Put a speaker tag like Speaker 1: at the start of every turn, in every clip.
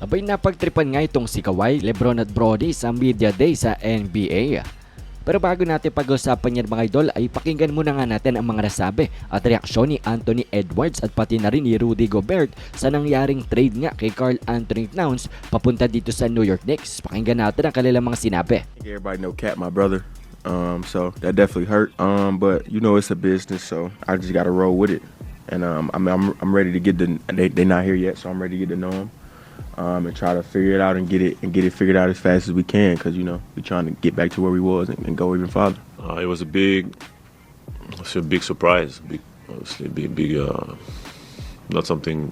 Speaker 1: Abay napagtripan nga itong si Kawhi, Lebron at Brody sa media day sa NBA. Pero bago natin pag-usapan yan mga idol ay pakinggan muna nga natin ang mga nasabi at reaksyon ni Anthony Edwards at pati na rin ni Rudy Gobert sa nangyaring trade nga kay Carl Anthony Towns papunta dito sa New York Knicks. Pakinggan natin ang kanilang mga sinabi.
Speaker 2: everybody know Cat, my brother. Um, so that definitely hurt. Um, but you know it's a business, so I just got to roll with it. And um, I mean, I'm I'm ready to get the they they're not here yet, so I'm ready to get to know them. Um, and try to figure it out and get it and get it figured out as fast as we can, because you know we're trying to get back to where we was and, and go even farther.
Speaker 3: Uh, it was a big, it's a big surprise. Big, obviously, big, big. Uh, not something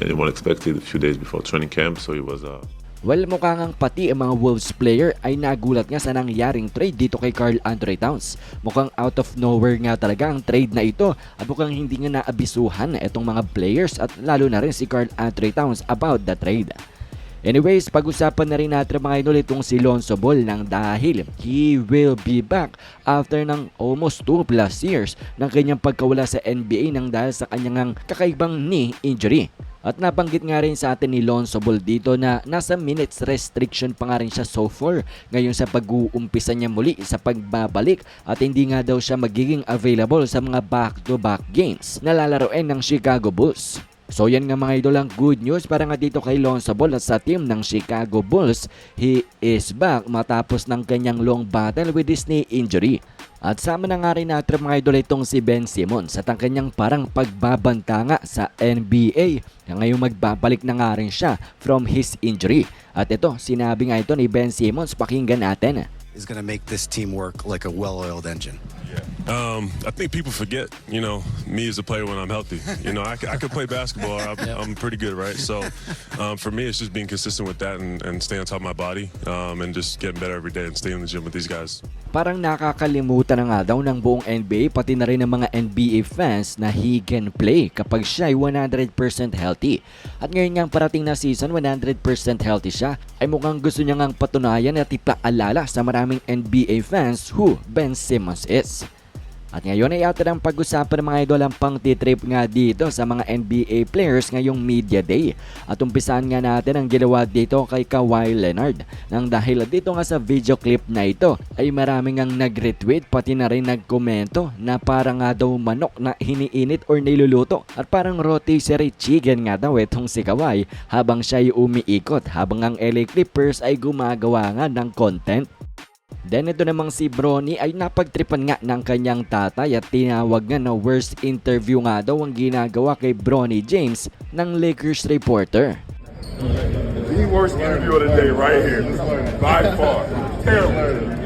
Speaker 3: anyone expected a few days before training camp. So it was. Uh,
Speaker 1: Well, mukha ngang pati ang mga Wolves player ay nagulat nga sa nangyaring trade dito kay Carl Anthony Towns. Mukhang out of nowhere nga talaga ang trade na ito at mukhang hindi nga naabisuhan itong mga players at lalo na rin si Carl Anthony Towns about the trade. Anyways, pag-usapan na rin natin mga idol itong si Lonzo Ball ng dahil he will be back after ng almost 2 plus years ng kanyang pagkawala sa NBA nang dahil sa kanyang kakaibang knee injury. At nabanggit nga rin sa atin ni Lonzo Ball dito na nasa minutes restriction pa nga rin siya so far ngayon sa pag-uumpisa niya muli sa pagbabalik at hindi nga daw siya magiging available sa mga back-to-back games na lalaroin ng Chicago Bulls. So yan nga mga idol ang good news para nga dito kay Lonzo Ball at sa team ng Chicago Bulls. He is back matapos ng kanyang long battle with his knee injury. At sama na nga rin natin mga idol itong si Ben Simmons at ang kanyang parang pagbabanta nga sa NBA na ngayong magbabalik na nga rin siya from his injury. At ito, sinabi nga ito ni Ben Simmons, pakinggan natin.
Speaker 4: is going to make this team work like a well-oiled engine.
Speaker 5: Um, I think people forget, you know, me as a player when I'm healthy. You know, I, I could play basketball. I'm, I'm pretty good, right? So um, for me, it's just being consistent with that and, and staying on top of my body um, and just getting better every day and staying in the gym with these guys.
Speaker 1: Parang nakakalimutan na nga daw ng buong NBA pati na rin ng mga NBA fans na he can play kapag siya ay 100% healthy. At ngayon nga parating na season 100% healthy siya ay mukhang gusto niya ngang patunayan at ipaalala sa maraming NBA fans who Ben Simmons is. At ngayon ay atin ang pag-usapan ng mga idol ang pang-trip nga dito sa mga NBA players ngayong media day. At umpisahan nga natin ang ginawa dito kay Kawhi Leonard. Nang dahil dito nga sa video clip na ito ay maraming ang nag-retweet pati na rin nagkomento na parang nga daw manok na hiniinit or niluluto. At parang rotisserie chicken nga daw itong si Kawhi habang siya ay umiikot habang ang LA Clippers ay gumagawa nga ng content. Then ito namang si Bronny ay napagtripan nga ng kanyang tatay at tinawag nga na worst interview nga daw ang ginagawa kay Bronny James ng Lakers reporter.
Speaker 6: The worst interview of the day right here. By far. Terrible.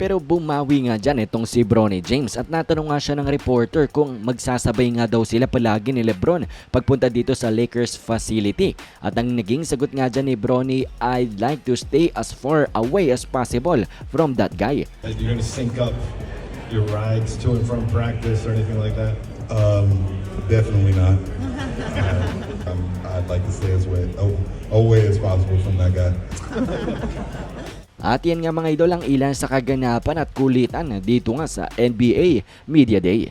Speaker 1: Pero bumawi nga dyan itong si Bronny James at natanong nga siya ng reporter kung magsasabay nga daw sila palagi ni Lebron pagpunta dito sa Lakers facility. At ang naging sagot nga dyan ni Bronny, I'd like to stay as far away as possible from that guy.
Speaker 7: Are you going to sync up your rides to and from practice or anything like that?
Speaker 8: Um, definitely not. um, I'd like to stay as way, oh, away as possible from that guy.
Speaker 1: At yan nga mga idol ang ilan sa kaganapan at kulitan dito nga sa NBA Media Day.